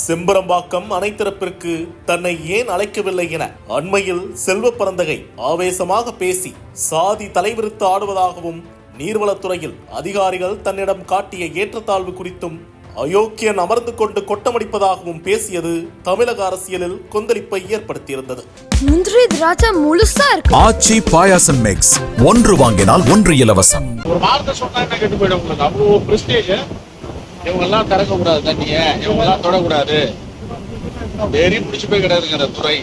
செம்பரம்பாக்கம் அணைத்திறப்பிற்கு தன்னை ஏன் அழைக்கவில்லை என அண்மையில் செல்வ பரந்தகை ஆவேசமாக பேசி சாதி தலைவிரித்து ஆடுவதாகவும் நீர்வளத்துறையில் அதிகாரிகள் தன்னிடம் காட்டிய ஏற்றத்தாழ்வு குறித்தும் அயோக்கியன் அமர்ந்து கொண்டு கொட்டமடிப்பதாகவும் பேசியது தமிழக அரசியலில் கொந்தளிப்பை ஏற்படுத்தியிருந்தது. முந்திரி திராட்சை முழுசா இருக்கு. ஆச்சி பாயாசம் மிக்ஸ் ஒன்று வாங்கினால் ஒன்று இலவசம். ஒரு வார்த்தை சொன்னா என்ன கெட்டு போயிடும் உங்களுக்கு? அவ்வளோ பிரஸ்டேஜ் இவங்கெல்லாம் திறக்க கூடாது தண்ணிய. இவங்க தொடக்கூடாது. வெறி பிடிச்சு போய் கிடையாதுங்க இந்த துறை.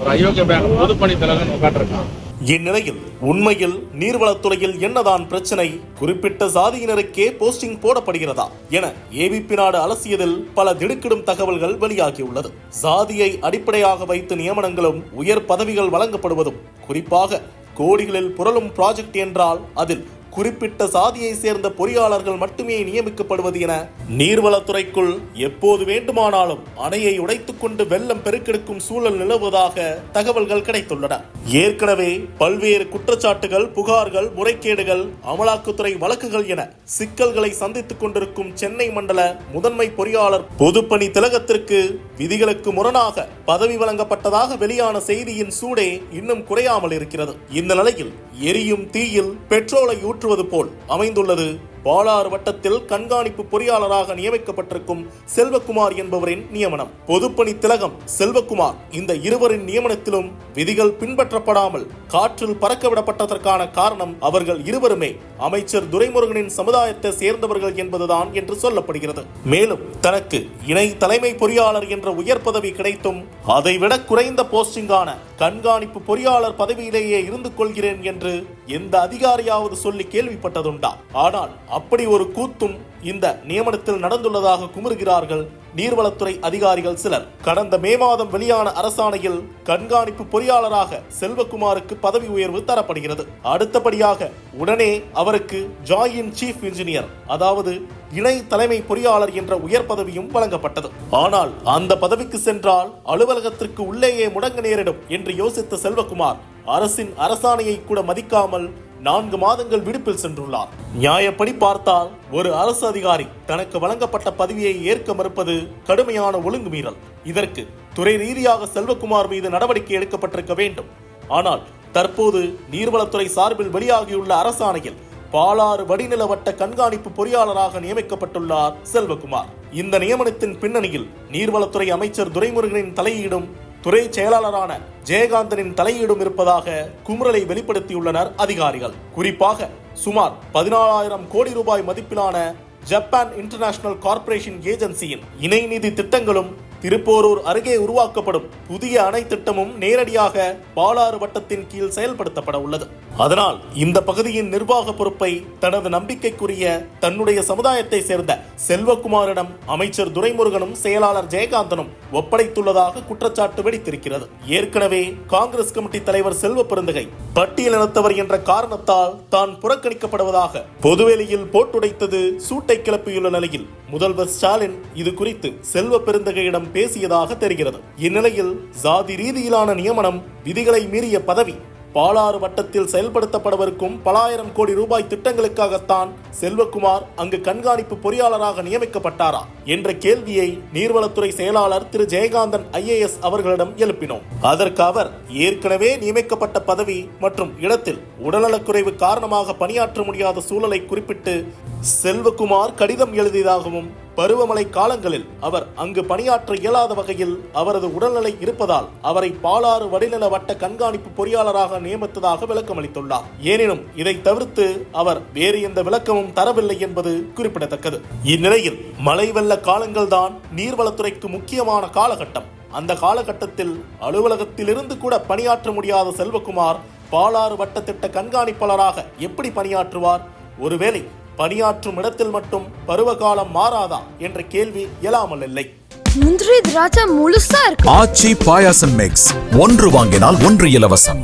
ஒரு அயோக்கிய பேங்க் பொதுப்பணி தலைவன் உட்காந்துருக்கான் இந்நிலையில் உண்மையில் நீர்வளத்துறையில் என்னதான் பிரச்சனை குறிப்பிட்ட சாதியினருக்கே போஸ்டிங் போடப்படுகிறதா என ஏபிபி நாடு அலசியதில் பல திடுக்கிடும் தகவல்கள் வெளியாகியுள்ளது. சாதியை அடிப்படையாக வைத்து நியமனங்களும் உயர் பதவிகள் வழங்கப்படுவதும் குறிப்பாக கோடிகளில் புரளும் ப்ராஜெக்ட் என்றால் அதில் குறிப்பிட்ட சாதியை சேர்ந்த பொறியாளர்கள் மட்டுமே நியமிக்கப்படுவது என நீர்வளத்துறைக்குள் எப்போது வேண்டுமானாலும் அணையை உடைத்துக்கொண்டு வெள்ளம் பெருக்கெடுக்கும் சூழல் நிலவுவதாக தகவல்கள் கிடைத்துள்ளன. ஏற்கனவே பல்வேறு குற்றச்சாட்டுகள் புகார்கள் முறைகேடுகள் அமலாக்கத்துறை வழக்குகள் என சிக்கல்களை சந்தித்துக் கொண்டிருக்கும் சென்னை மண்டல முதன்மை பொறியாளர் பொதுப்பணி திலகத்திற்கு விதிகளுக்கு முரணாக பதவி வழங்கப்பட்டதாக வெளியான செய்தியின் சூடே இன்னும் குறையாமல் இருக்கிறது. இந்த நிலையில் எரியும் தீயில் பெட்ரோலை ஊற்றுவது போல் அமைந்துள்ளது பாலாறு வட்டத்தில் கண்காணிப்பு பொறியாளராக நியமிக்கப்பட்டிருக்கும் செல்வகுமார் என்பவரின் நியமனம். பொதுப்பணி திலகம் செல்வகுமார். இந்த இருவரின் நியமனத்திலும் விதிகள் பின்பற்றப்படாமல் காற்றில் பறக்கவிடப்பட்டதற்கான காரணம் அவர்கள் இருவருமே அமைச்சர் துரைமுருகனின் சமுதாயத்தை சேர்ந்தவர்கள் என்பதுதான் என்று சொல்லப்படுகிறது. மேலும் தனக்கு இணை தலைமை பொறியாளர் என்ற உயர் பதவி கிடைத்தும் அதைவிட குறைந்த போஸ்டிங்கான கண்காணிப்பு பொறியாளர் பதவியிலேயே இருந்து கொள்கிறேன் என்று எந்த அதிகாரியாவது சொல்லி கேள்விப்பட்டதுண்டா. ஆனால் அப்படி ஒரு கூத்தும் இந்த நியமனத்தில் நடந்துள்ளதாக குமுறுகிறார்கள் நீர்வளத்துறை அதிகாரிகள் சிலர். கடந்த மே மாதம் வெளியான அரசாணையில் கண்காணிப்பு பொறியாளராக செல்வகுமாருக்கு பதவி உயர்வு தரப்படுகிறது. அடுத்தபடியாக உடனே அவருக்கு ஜாயின் சீஃப் இன்ஜினியர் அதாவது இணை தலைமை பொறியாளர் என்ற உயர் பதவியும் வழங்கப்பட்டது. ஆனால் அந்த பதவிக்கு சென்றால் அலுவலகத்திற்கு உள்ளேயே முடங்க நேரிடும் என்று யோசித்த செல்வகுமார் அரசின் அரசாணையை கூட மதிக்காமல் நான்கு மாதங்கள் விடுப்பில் சென்றுள்ளார். நியாயப்படி பார்த்தால் ஒரு அரசு அதிகாரி தனக்கு வழங்கப்பட்ட பதவியை ஏற்க மறுப்பது கடுமையான ஒழுங்கு மீறல் இதற்கு துறை ரீதியாக செல்வகுமார் மீது நடவடிக்கை எடுக்கப்பட்டிருக்க வேண்டும். ஆனால் தற்போது நீர்வளத்துறை சார்பில் வெளியாகியுள்ள அரசாணையில் பாலாறு வடிநில வட்ட கண்காணிப்பு பொறியாளராக நியமிக்கப்பட்டுள்ளார் செல்வகுமார். இந்த நியமனத்தின் பின்னணியில் நீர்வளத்துறை அமைச்சர் துரைமுருகனின் தலையீடும் துறை செயலாளரான ஜெயகாந்தனின் தலையீடும் இருப்பதாக குமுறலை வெளிப்படுத்தியுள்ளனர் அதிகாரிகள். குறிப்பாக சுமார் பதினாலாயிரம் கோடி ரூபாய் மதிப்பிலான ஜப்பான் இன்டர்நேஷனல் கார்ப்பரேஷன் ஏஜென்சியின் இணை நிதி திட்டங்களும் திருப்போரூர் அருகே உருவாக்கப்படும் புதிய அணை திட்டமும் நேரடியாக பாலாறு வட்டத்தின் கீழ் செயல்படுத்தப்பட உள்ளது. அதனால் இந்த பகுதியின் நிர்வாக பொறுப்பை தனது நம்பிக்கைக்குரிய தன்னுடைய சமுதாயத்தை சேர்ந்த செல்வகுமாரிடம் அமைச்சர் துரைமுருகனும் செயலாளர் ஜெயகாந்தனும் ஒப்படைத்துள்ளதாக குற்றச்சாட்டு வெடித்திருக்கிறது. ஏற்கனவே காங்கிரஸ் கமிட்டி தலைவர் செல்வ பெருந்தகை பட்டியலினத்தவர் என்ற காரணத்தால் தான் புறக்கணிக்கப்படுவதாக பொதுவெளியில் போட்டுடைத்தது சூட்டை கிளப்பியுள்ள நிலையில் முதல்வர் ஸ்டாலின். இது குறித்து செல்வ பெருந்தகையிடம் பேசியதாக தெரிகிறது. இந்நிலையில் சாதி ரீதியிலான நியமனம் விதிகளை மீறிய பதவி பாலாறு வட்டத்தில் செயல்படுத்தப்படவிருக்கும் பலாயிரம் கோடி ரூபாய் திட்டங்களுக்காகத்தான் செல்வகுமார் அங்கு கண்காணிப்பு பொறியாளராக நியமிக்கப்பட்டாரா என்ற கேள்வியை நீர்வளத்துறை செயலாளர் திரு ஜெயகாந்தன் ஐஏஎஸ் அவர்களிடம் எழுப்பினோம். அதற்கு அவர் ஏற்கனவே நியமிக்கப்பட்ட பதவி மற்றும் இடத்தில் உடல்நலக்குறைவு காரணமாக பணியாற்ற முடியாத சூழலை குறிப்பிட்டு செல்வகுமார் கடிதம் எழுதியதாகவும் பருவமழை காலங்களில் அவர் அங்கு பணியாற்ற இயலாத வகையில் அவரது உடல்நிலை இருப்பதால் அவரை பாலாறு வடிநில வட்ட கண்காணிப்பு பொறியாளராக நியமித்ததாக விளக்கமளித்துள்ளார். எனினும் இதை தவிர்த்து அவர் வேறு எந்த விளக்கமும் தரவில்லை என்பது குறிப்பிடத்தக்கது. இந்நிலையில் மழை வெள்ள காலங்கள்தான் நீர்வளத்துறைக்கு முக்கியமான காலகட்டம். அந்த காலகட்டத்தில் அலுவலகத்திலிருந்து கூட பணியாற்ற முடியாத செல்வகுமார் பாலாறு வட்ட திட்ட கண்காணிப்பாளராக எப்படி பணியாற்றுவார்? ஒருவேளை பணியாற்றும் இடத்தில் மட்டும் பருவகாலம் மாறாதா என்ற கேள்வி எழாமல் இல்லை. முந்திரி திராட்சை முழுசா இருக்கு? ஆச்சி பாயாசம் மிக்ஸ் ஒன்று வாங்கினால் ஒன்று இலவசம்.